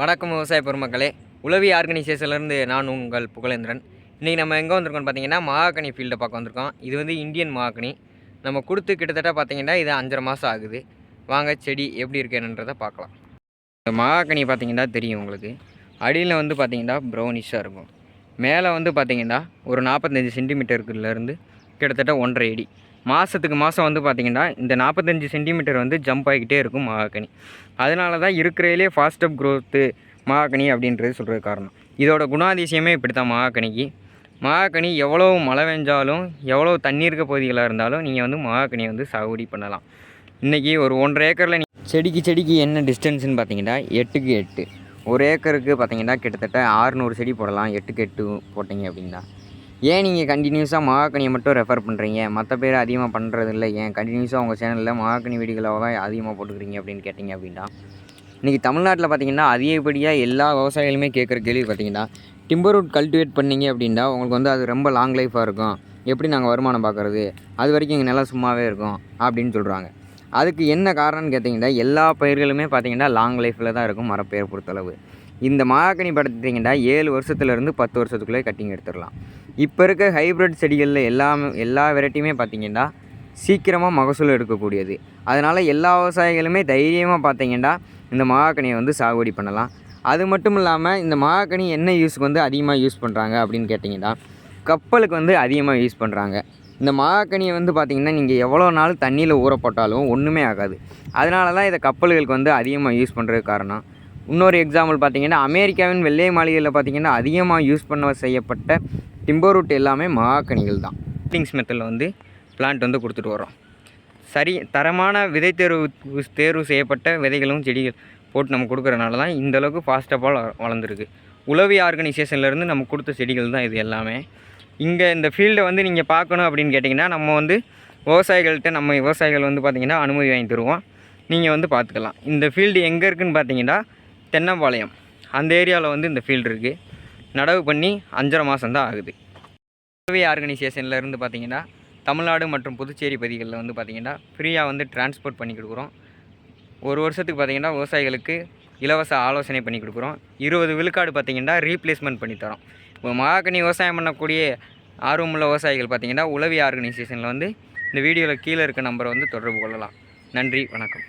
வணக்கம் விவசாய பெருமக்களே. உளவி ஆர்கனைசேஷன்லேருந்து நான் உங்கள் புகழேந்திரன். இன்றைக்கி நம்ம எங்கே வந்திருக்கோம்னு பார்த்தீங்கன்னா மகாகனி ஃபீல்டை பார்க்க வந்திருக்கோம். இது வந்து இந்தியன் மகாகனி. நம்ம கொடுத்து கிட்டத்தட்ட பார்த்தீங்கன்னா இது அஞ்சரை மாதம் ஆகுது. வாங்க செடி எப்படி இருக்குன்றதை பார்க்கலாம். இந்த மகாகனி பார்த்திங்கன்னா தெரியும் உங்களுக்கு. அடியில் வந்து பார்த்திங்கன்னா ப்ரௌனிஷாக இருக்கும். மேலே வந்து பார்த்திங்கன்னா ஒரு நாற்பத்தஞ்சு சென்டிமீட்டருக்குலேருந்து கிட்டத்தட்ட ஒன்றரை அடி. மாதத்துக்கு மாதம் வந்து பார்த்திங்கன்னா இந்த நாற்பத்தஞ்சு சென்டிமீட்டர் வந்து ஜம்ப் ஆகிக்கிட்டே இருக்கும் மகாகனி. அதனால தான் இருக்கிறதுலே ஃபாஸ்ட் அப் க்ரோத்து மகாகனி அப்படின்றது சொல்கிறது காரணம். இதோட குணாதிசயமே இப்படி தான் மகாகனிக்கு. மகாகனி எவ்வளோ மழை பெஞ்சாலும் எவ்வளோ தண்ணி இருக்க பகுதிகளாக இருந்தாலும் நீங்கள் வந்து மகாகனியை வந்து சாகுபடி பண்ணலாம். இன்றைக்கி ஒரு ஒன்றரை ஏக்கரில் நீ செடிக்கு செடிக்கு என்ன டிஸ்டன்ஸ்னு பார்த்தீங்கன்னா எட்டுக்கு எட்டு. ஒரு ஏக்கருக்கு பார்த்தீங்கன்னா கிட்டத்தட்ட ஆறுநூறு செடி போடலாம். எட்டுக்கு எட்டு போட்டிங்க அப்படின்னா. ஏன் நீங்கள் கண்டினியூஸாக மகாகனியை மட்டும் ரெஃபர் பண்ணுறீங்க மற்ற பேர் அதிகமாக பண்ணுறது இல்லை ஏன் கண்டினியூஸாக உங்கள் சேனலில் மகாகனி வீடுகளாக தான் அதிகமாக போட்டுக்கிறீங்க அப்படின்னு கேட்டிங்க அப்படின்னா இன்றைக்கி தமிழ்நாட்டில் பார்த்தீங்கன்னா அதிகப்படியாக எல்லா விவசாயிகளுமே கேட்குற கேள்வி பார்த்தீங்கன்னா டிம்பர் வுட் கல்டிவேட் பண்ணீங்க அப்படின்னா உங்களுக்கு வந்து அது ரொம்ப லாங் லைஃபாக இருக்கும். எப்படி நாங்கள் வருமானம் பார்க்குறது அது வரைக்கும் எங்கள் நிலம் சும்மாவே இருக்கும் அப்படின்னு சொல்கிறாங்க அதுக்கு என்ன காரணம்னு கேட்டிங்கன்னா எல்லா பயிர்களுமே பார்த்தீங்கன்னா லாங் லைஃப்பில் தான் இருக்கும் மரப்பெயர் பொறுத்தளவு. இந்த மாகாக்கனி படுத்திட்டிங்கன்னா ஏழு வருஷத்துலேருந்து பத்து வருஷத்துக்குள்ளே கட்டிங் எடுத்துடலாம். இப்போ இருக்க ஹைப்ரிட் செடிகளில் எல்லாமே எல்லா வெரைட்டியுமே பார்த்தீங்கன்னா சீக்கிரமாக மகசூல் எடுக்கக்கூடியது. அதனால் எல்லா விவசாயிகளுமே தைரியமாக பார்த்தீங்கன்னா இந்த மாகாக்கனியை வந்து சாகுபடி பண்ணலாம். அது மட்டும் இல்லாமல் இந்த மாகாக்கனி என்ன யூஸ்க்கு வந்து அதிகமாக யூஸ் பண்ணுறாங்க அப்படின்னு கேட்டிங்கன்னா கப்பலுக்கு வந்து அதிகமாக யூஸ் பண்ணுறாங்க இந்த மாகாக்கனியை வந்து பார்த்திங்கன்னா நீங்கள் எவ்வளோ நாள் தண்ணியில் ஊற போட்டாலும் ஒன்றுமே ஆகாது. அதனால தான் இதை கப்பல்களுக்கு வந்து அதிகமாக யூஸ் பண்ணுறதுக்கு காரணம். இன்னொரு எக்ஸாம்பிள் பார்த்தீங்கன்னா அமெரிக்காவின் வெள்ளை மாளிகையில் பார்த்திங்கன்னா அதிகமாக யூஸ் பண்ண செய்யப்பட்ட டிம்பர் ரூட் எல்லாமே மகாகனிகள் தான். கிங்ஸ் மெத்தடில் வந்து பிளான்ட் வந்து கொடுத்துட்டு வரோம் சரி தரமான விதை தேர்வு தேர்வு செய்யப்பட்ட விதைகளும் செடிகள் போட்டு நம்ம கொடுக்குறனால தான் இந்த அளவுக்கு ஃபாஸ்ட் ஆல் வளர்ந்துருக்கு. உளவி ஆர்கனைசேஷன்லேருந்து நம்ம கொடுத்த செடிகள் தான் இது எல்லாமே. இங்கே இந்த ஃபீல்டை வந்து நீங்கள் பார்க்கணும் அப்படின்னு கேட்டிங்கன்னா நம்ம வந்து விவசாயிகள்கிட்ட நம்ம விவசாயிகள் வந்து பார்த்திங்கன்னா அனுமதி வாங்கி தருவோம். நீங்கள் வந்து பார்த்துக்கலாம். இந்த ஃபீல்டு எங்கே இருக்குதுன்னு பார்த்தீங்கன்னா தென்னம்பாளையம். அந்த ஏரியாவில் வந்து இந்த ஃபீல்டு இருக்குது நடவு பண்ணி அஞ்சரை மாதம் தான் ஆகுது. உளவி ஆர்கனைசேஷனில் இருந்து பார்த்தீங்கன்னா தமிழ்நாடு மற்றும் புதுச்சேரி பகுதிகளில் வந்து பார்த்திங்கன்னா ஃப்ரீயாக வந்து டிரான்ஸ்போர்ட் பண்ணி கொடுக்குறோம். ஒரு வருஷத்துக்கு பார்த்திங்கன்னா விவசாயிகளுக்கு இலவச ஆலோசனை பண்ணி கொடுக்குறோம். இருபது விழுக்காடு பார்த்திங்கன்னா ரீப்ளேஸ்மெண்ட் பண்ணி தரோம். இப்போ மகாக்கனி விவசாயம் பண்ணக்கூடிய ஆர்வமுள்ள விவசாயிகள் பார்த்திங்கன்னா உளவி ஆர்கனைசேஷனில் வந்து இந்த வீடியோவில் கீழே இருக்க நம்பரை வந்து தொடர்பு கொள்ளலாம். நன்றி வணக்கம்.